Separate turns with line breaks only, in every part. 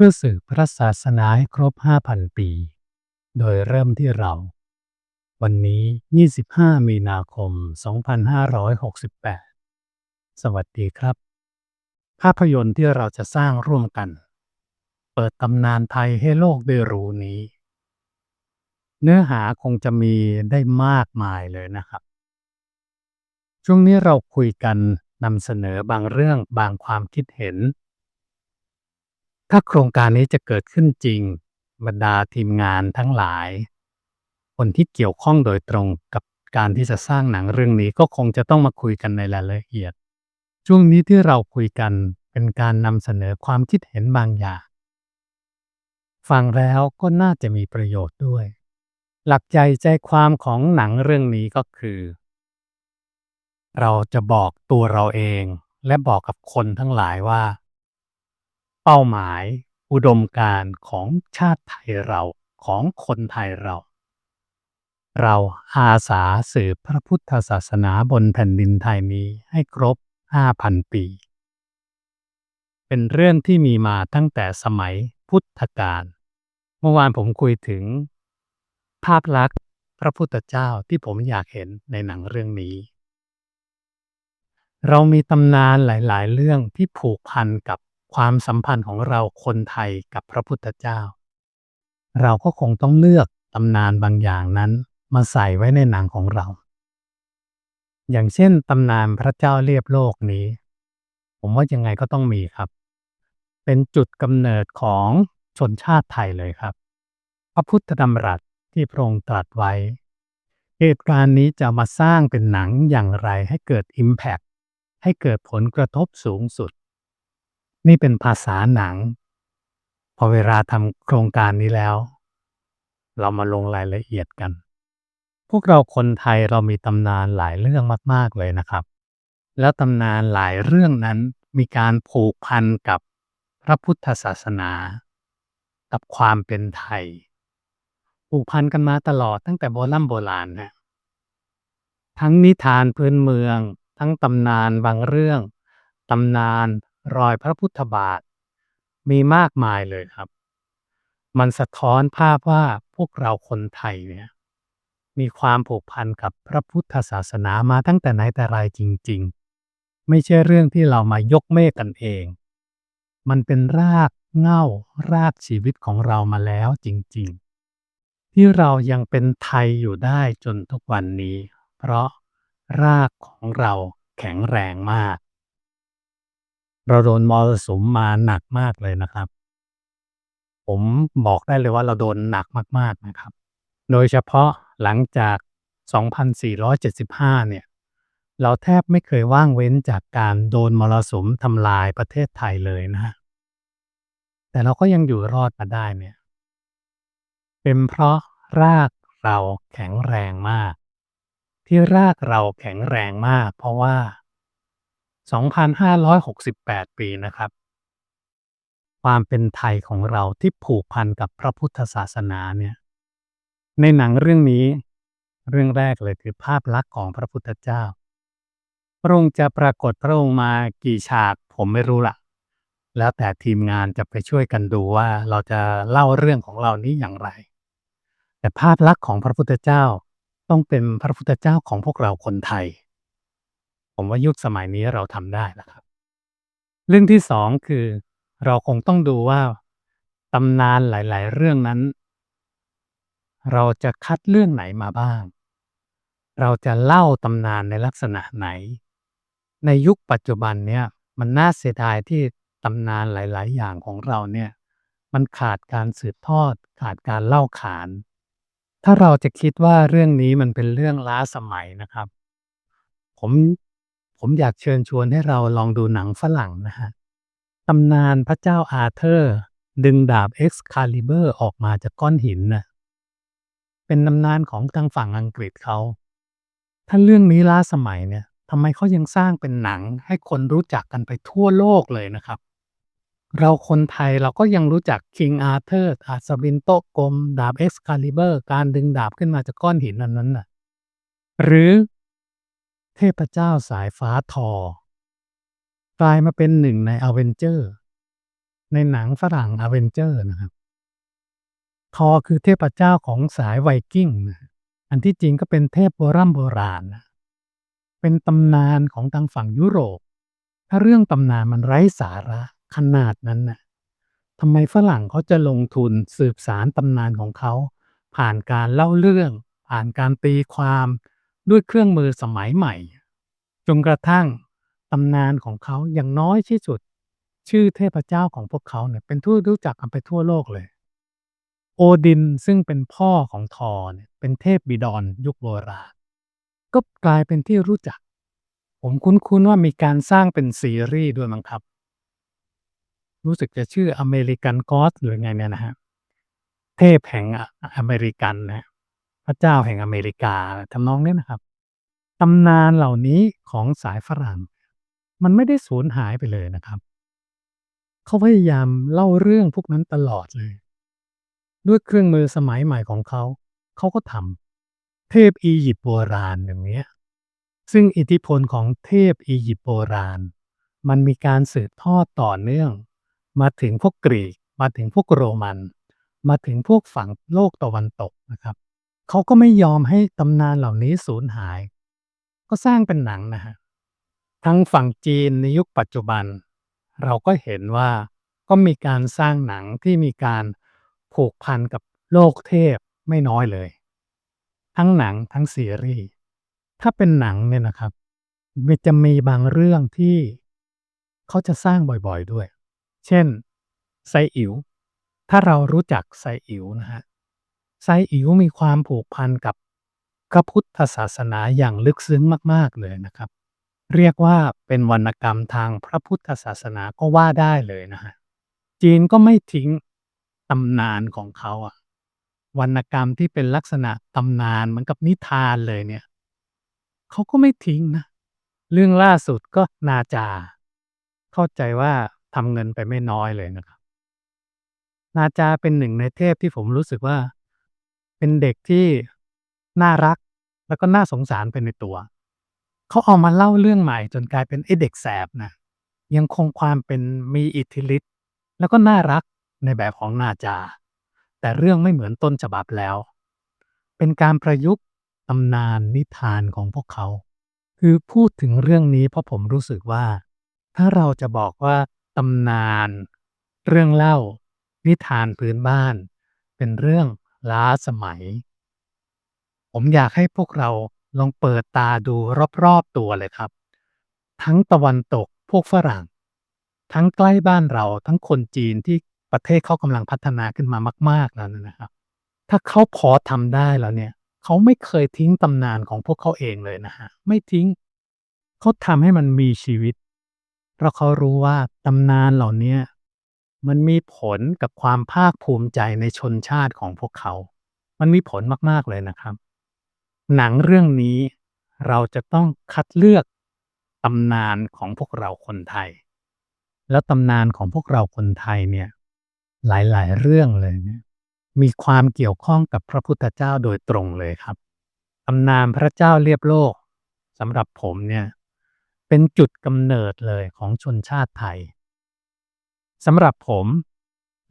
พื่อสืบพระศาสนาให้ครบ 5,000 ปี โดยเริ่มที่เรา วันนี้ 25 มีนาคม 2568 สวัสดีครับ ภาพยนตร์ที่เราจะสร้างร่วมกัน เปิดตำนานไทยให้โลกได้รู้นี้ เนื้อหาคงจะมีได้มากมายเลยนะครับ ช่วงนี้เราคุยกันนำเสนอบางเรื่องบางความคิดเห็น ถ้าโครงการนี้จะเกิดขึ้นจริง บรรดาทีมงานทั้งหลาย คนที่เกี่ยวข้องโดยตรงกับการที่จะสร้างหนังเรื่องนี้ก็คงจะต้องมาคุยกันในรายละเอียด ช่วงนี้ที่เราคุยกันเป็นการนำเสนอความคิดเห็นบางอย่าง ฟังแล้วก็น่าจะมีประโยชน์ด้วย หลักใจใจความของหนังเรื่องนี้ก็คือ เราจะบอกตัวเราเองและบอกกับคนทั้งหลายว่า เป้าหมายอุดมการณ์ของชาติไทยเราของคนไทยเรา เราอาสาสืบพระพุทธศาสนาบนแผ่นดินไทยนี้ให้ครบ 5,000 ปี เป็นเรื่องที่มีมาตั้งแต่สมัยพุทธกาลเมื่อวานผมคุยถึง ภาพลักษณ์พระพุทธเจ้าที่ผมอยากเห็นในหนังเรื่องนี้ เรามีตำนานหลาย ๆ เรื่องที่ผูกพันกับ ความสัมพันธ์ของเราคนไทยกับพระพุทธเจ้า เราก็คงต้องเลือกตำนานบางอย่างนั้นมาใส่ไว้ในหนังของเรา อย่างเช่นตำนานพระเจ้าเรียบโลกนี้ ผมว่ายังไงก็ต้องมีครับ เป็นจุดกำเนิดของชนชาติไทยเลยครับ พระพุทธดำรัสที่พระองค์ตรัสไว้ เหตุการณ์นี้จะมาสร้างเป็นหนังอย่างไรให้เกิด Impact ให้เกิดผลกระทบสูงสุด นี่เป็นภาษาหนัง พอเวลาทำโครงการนี้แล้ว เรามาลงรายละเอียดกัน พวกเราคนไทยเรามีตำนานหลายเรื่องมาก ๆ เลยนะครับ แล้วตำนานหลายเรื่องนั้นมีการผูกพันกับพระพุทธศาสนา กับความเป็นไทย ผูกพันกันมาตลอดตั้งแต่โบราณโบราณนะทั้งนิทานพื้นเมือง ทั้งตำนานบางเรื่อง ตำนาน รอยพระพุทธบาท มีมากมายเลยครับ มันสะท้อนภาพว่าพวกเราคนไทยเนี่ยมีความผูกพันกับพระพุทธศาสนามาตั้งแต่ไหนแต่ไรจริง ๆ ไม่ใช่เรื่องที่เรามายกเมฆกันเอง มันเป็นรากเง้ารากชีวิตของเรามาแล้วจริง ๆ ที่เรายังเป็นไทยอยู่ได้จนทุกวันนี้ เพราะรากของเราแข็งแรงมาก เราโดนมรสุมมาหนักมากเลยนะครับ ผมบอกได้เลยว่าเราโดนหนักมาก ๆนะครับ โดยเฉพาะหลังจาก 2475 เนี่ย เราแทบไม่เคยว่างเว้นจากการโดนมรสุมทำลายประเทศไทยเลยนะฮะแต่เราก็ยังอยู่รอดมาได้เนี่ย เป็นเพราะรากเราแข็งแรงมาก ที่รากเราแข็งแรงมาก เพราะว่า 2,568 ปีนะครับ ความเป็นไทยของเราที่ผูกพันกับพระพุทธศาสนาเนี่ย ในหนังเรื่องนี้ เรื่องแรกเลยคือภาพลักษณ์ของพระพุทธเจ้า พระองค์จะปรากฏพระองค์มากี่ฉากผมไม่รู้ละแล้วแต่ทีมงานจะไปช่วยกันดูว่าเราจะเล่าเรื่องของเรานี้อย่างไร แต่ภาพลักษณ์ของพระพุทธเจ้าต้องเป็นพระพุทธเจ้าของพวกเราคนไทย ผมว่ายุคสมัยนี้เราทำได้แล้วครับ เรื่องที่สองคือ เราคงต้องดูว่าตำนานหลาย ๆ เรื่องนั้น เราจะคัดเรื่องไหนมาบ้าง เราจะเล่าตำนานในลักษณะไหน ในยุคปัจจุบันเนี่ยมันน่าเสียดายที่ตำนานหลาย ๆ อย่างของเราเนี่ยมันขาดการสืบทอด ขาดการเล่าขาน ถ้าเราจะคิดว่าเรื่องนี้มันเป็นเรื่องล้าสมัยนะครับ ผม ผมอยากเชิญชวนให้เราลองดูหนังฝรั่งนะฮะตำนานพระเจ้าอาเธอร์ ดึงดาบ Excalibur อร์ออกมาจากก้อนหินนะเป็นตำนานของทางฝั่งอังกฤษเขา ถ้าเรื่องนี้ล้าสมัยเนี่ยทำไมเขายังสร้างเป็นหนังให้คนรู้จักกันไปทั่วโลกเลยนะครับ เราคนไทยเราก็ยังรู้จัก King Arthur อัศวินโตกลม ดาบ Excalibur การดึงดาบขึ้นมาจากก้อนหินอันนั้นน่ะหรือ เทพเจ้าสายฟ้าทอ กลายมาเป็นหนึ่งในอเวนเจอร์ ในหนังฝรั่ง Avenger นะครับ ทอคือเทพเจ้าของสายไวกิ้งนะอันที่จริงก็เป็นเทพโบรโบราณนะเป็นตำนานของทางฝั่งยุโรป ถ้าเรื่องตำนานมันไร้สาระขนาดนั้นน่ะทำไมฝรั่งเขาจะลงทุนสืบสารตำนานของเขา ผ่านการเล่าเรื่อง ผ่านการตีความ ด้วยเครื่องมือสมัยใหม่ จนกระทั่งตำนานของเขาอย่างน้อยที่สุด ชื่อเทพเจ้าของพวกเขาเนี่ยเป็นที่รู้จักกันไปทั่วโลกเลย โอดินซึ่งเป็นพ่อของทอร์เนี่ยเป็นเทพบิดรยุคโบราณก็กลายเป็นที่รู้จัก ผมคุ้นๆว่ามีการสร้างเป็นซีรีส์ด้วยมั้งครับ รู้สึกจะชื่ออเมริกันกอสหรือไงเนี่ยนะฮะ เทพแห่งอะอเมริกันนะ พระเจ้าแห่งอเมริกาทำนองเนี้ยนะครับตำนานเหล่านี้ของสายฝรั่ง มันไม่ได้สูญหายไปเลยนะครับ เขาพยายามเล่าเรื่องพวกนั้นตลอดเลย ด้วยเครื่องมือสมัยใหม่ของเขา เขาก็ทำเทพอียิปต์โบราณอย่างเนี้ยซึ่งอิทธิพลของเทพอียิปต์โบราณ มันมีการสืบทอดต่อเนื่อง มาถึงพวกกรีก มาถึงพวกโรมัน มาถึงพวกฝั่งโลกตะวันตกนะครับ เขาก็ไม่ยอมให้ตำนานเหล่านี้สูญหาย ก็สร้างเป็นหนังนะฮะ ทั้งฝั่งจีนในยุคปัจจุบัน เราก็เห็นว่าก็มีการสร้างหนังที่มีการผูกพันกับโลกเทพไม่น้อยเลย ทั้งหนังทั้งซีรีส์ ถ้าเป็นหนังเนี่ยนะครับ มันจะมีบางเรื่องที่เขาจะสร้างบ่อยๆด้วย เช่นไซอิ๋วถ้าเรารู้จักไซอิ๋วนะฮะ ไซอิ๋วมีความผูกพันกับพระพุทธศาสนาอย่างลึกซึ้งมาก ๆ เลยนะครับ เรียกว่าเป็นวรรณกรรมทางพระพุทธศาสนาก็ว่าได้เลยนะฮะจีนก็ไม่ทิ้งตำนานของเขาอะวรรณกรรมที่เป็นลักษณะตำนานเหมือนกับนิทานเลยเนี่ยเขาก็ไม่ทิ้งนะ เรื่องล่าสุดก็นาจา เข้าใจว่าทำเงินไปไม่น้อยเลยนะครับ นาจาเป็นหนึ่งในเทพที่ผมรู้สึกว่า เป็นเด็กที่น่ารักแล้วก็น่าสงสารไปในตัว เขาเอามาเล่าเรื่องใหม่จนกลายเป็นไอ้เด็กแสบนะยังคงความเป็นมีอิทธิฤทธิ์แล้วก็น่ารักในแบบของนาจา แต่เรื่องไม่เหมือนต้นฉบับแล้ว เป็นการประยุกต์ตำนานนิทานของพวกเขา คือพูดถึงเรื่องนี้เพราะผมรู้สึกว่า ถ้าเราจะบอกว่าตำนาน เรื่องเล่า นิทานพื้นบ้าน เป็นเรื่อง ล้าสมัย ผมอยากให้พวกเราลองเปิดตาดูรอบๆตัวเลยครับ ทั้งตะวันตกพวกฝรั่ง ทั้งใกล้บ้านเราทั้งคนจีนที่ประเทศเขากำลังพัฒนาขึ้นมามาก ๆแล้วนะครับ ถ้าเขาพอทำได้แล้วเนี่ย เขาไม่เคยทิ้งตำนานของพวกเขาเองเลยนะฮะไม่ทิ้งเขาทำให้มันมีชีวิตเพราะเขารู้ว่าตำนานเหล่านี้ มันมีผลกับความภาคภูมิใจในชนชาติของพวกเขา มันมีผลมาก ๆ เลยนะครับ หนังเรื่องนี้เราจะต้องคัดเลือกตำนานของพวกเราคนไทย แล้วตำนานของพวกเราคนไทยเนี่ย หลาย ๆ เรื่องเลยเนี่ยมีความเกี่ยวข้องกับพระพุทธเจ้าโดยตรงเลยครับตำนานพระเจ้าเรียบโลกสำหรับผมเนี่ย เป็นจุดกำเนิดเลยของชนชาติไทย สำหรับผม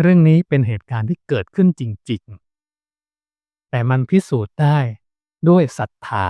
เรื่องนี้เป็นเหตุการณ์ที่เกิดขึ้นจริง ๆ แต่มันพิสูจน์ได้ด้วยศรัทธา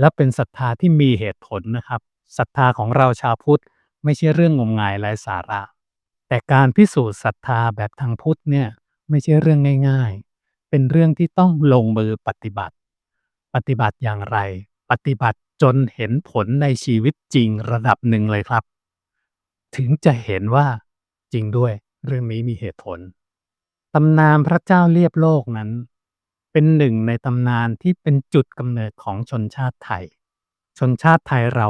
และเป็นศรัทธาที่มีเหตุผลนะครับศรัทธาของเราชาวพุทธไม่ใช่เรื่องงมงายไร้สาระ แต่การพิสูจน์ศรัทธาแบบทางพุทธเนี่ยไม่ใช่เรื่องง่าย ๆ เป็นเรื่องที่ต้องลงมือปฏิบัติ ปฏิบัติอย่างไร ปฏิบัติจนเห็นผลในชีวิตจริงระดับหนึ่งเลยครับ ถึงจะเห็นว่า ริงด้วย เรื่องนี้มีเหตุผลตำนานพระเจ้าเรียบโลกนั้น เป็นหนึ่งในตำนานที่เป็นจุดกำเนิดของชนชาติไทย ชนชาติไทยเรา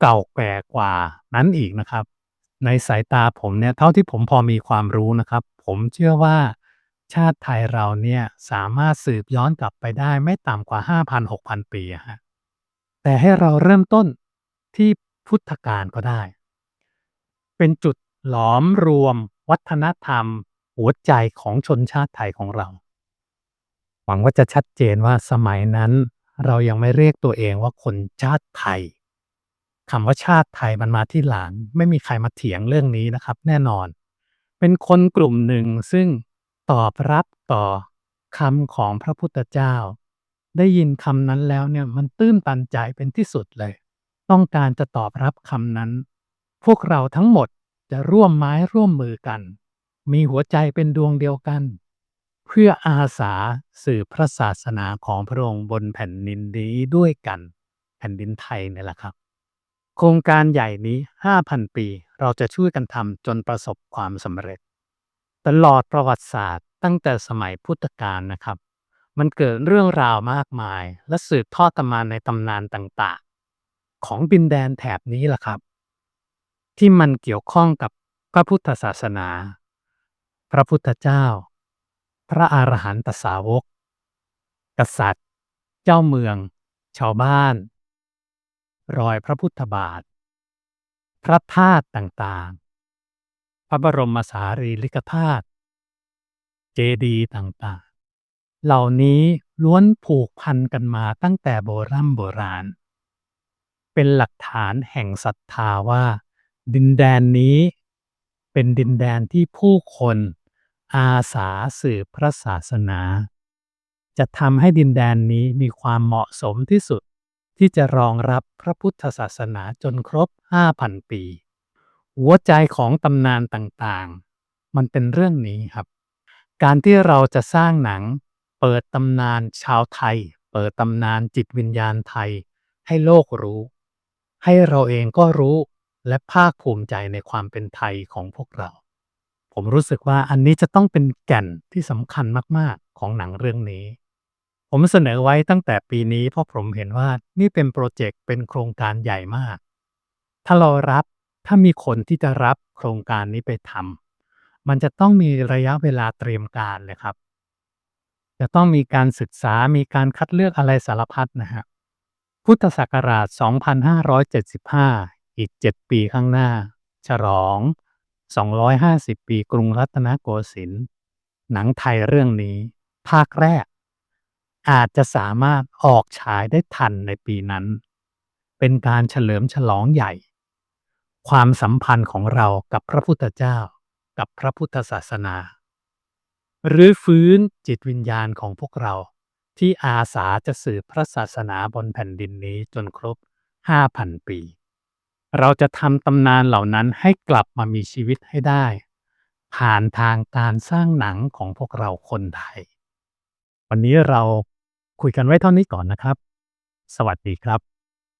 เก่าแก่กว่านั้นอีกนะครับ ในสายตาผมเนี่ยเท่าที่ผมพอมีความรู้นะครับ ผมเชื่อว่าชาติไทยเราเนี่ยสามารถสืบย้อนกลับไปได้ไม่ต่ำกว่า 5,000-6,000 ปีฮะแต่ให้เราเริ่มต้นที่พุทธกาลก็ได้ เป็นจุด หลอมรวม วัฒนธรรม หัวใจของชนชาติไทยของเรา หวังว่าจะชัดเจนว่าสมัยนั้น เรายังไม่เรียกตัวเองว่าคนชาติไทยคำว่าชาติไทยมันมาที่หลังไม่มีใครมาเถียงเรื่องนี้นะครับ แน่นอน เป็นคนกลุ่มหนึ่งซึ่งตอบรับต่อคำของพระพุทธเจ้า ได้ยินคำนั้นแล้วเนี่ยมันตื้นตันใจเป็นที่สุดเลย ต้องการจะตอบรับคำนั้น พวกเราทั้งหมด จะร่วมไม้ร่วมมือกัน มีหัวใจเป็นดวงเดียวกัน เพื่ออาสาสืบพระศาสนาของพระองค์บนแผ่นดินนี้ด้วยกัน แผ่นดินไทยนี่แหละครับ โครงการใหญ่นี้ 5,000 ปีเราจะช่วยกันทำจนประสบความสำเร็จ ตลอดประวัติศาสตร์ตั้งแต่สมัยพุทธกาลนะครับ มันเกิดเรื่องราวมากมาย และสืบทอดกันมาในตำนานต่างๆ ของดินแดนแถบนี้แหละครับ ที่มันเกี่ยวข้องกับพระพุทธศาสนา พระพุทธเจ้า พระอรหันตสาวก กษัตริย์ เจ้าเมือง ชาวบ้าน รอยพระพุทธบาท พระธาตุต่างๆ พระบรมสารีริกธาตุ เจดีย์ต่างๆ เหล่านี้ล้วนผูกพันกันมาตั้งแต่โบรโบราณ เป็นหลักฐานแห่งศรัทธาว่า ดินแดนนี้เป็นดินแดนที่ผู้คนอาสาสืบพระศาสนา จะทำให้ดินแดนนี้มีความเหมาะสมที่สุด ที่จะรองรับพระพุทธศาสนาจนครบ 5,000 ปี หัวใจของตำนานต่างๆ มันเป็นเรื่องนี้ครับ การที่เราจะสร้างหนัง เปิดตำนานชาวไทย เปิดตำนานจิตวิญญาณไทย ให้โลกรู้ ให้เราเองก็รู้ และภาคภูมิใจในความเป็นไทยของพวกเรา ผมรู้สึกว่าอันนี้จะต้องเป็นแก่นที่สำคัญมากๆของหนังเรื่องนี้ ผมเสนอไว้ตั้งแต่ปีนี้เพราะผมเห็นว่านี่เป็นโปรเจกต์เป็นโครงการใหญ่มาก ถ้าเรารับถ้ามีคนที่จะรับโครงการนี้ไปทำมันจะต้องมีระยะเวลาเตรียมการเลยครับ จะต้องมีการศึกษามีการคัดเลือกอะไรสารพัดนะฮะพุทธศักราช 2575 อีก 7 ปีข้างหน้า ฉลอง 250 ปีกรุงรัตนโกสินทร์หนังไทยเรื่องนี้ ภาคแรก อาจจะสามารถออกฉายได้ทันในปีนั้น เป็นการเฉลิมฉลองใหญ่ ความสัมพันธ์ของเรากับพระพุทธเจ้า กับพระพุทธศาสนา หรือฟื้นจิตวิญญาณของพวกเราที่อาสาจะสืบพระศาสนาบนแผ่นดินนี้จนครบ 5,000 ปี เราจะทำตำนานเหล่านั้นให้กลับมามีชีวิตให้ได้ ผ่านทางการสร้างหนังของพวกเราคนไทย วันนี้เราคุยกันไว้เท่านี้ก่อนนะครับ สวัสดีครับ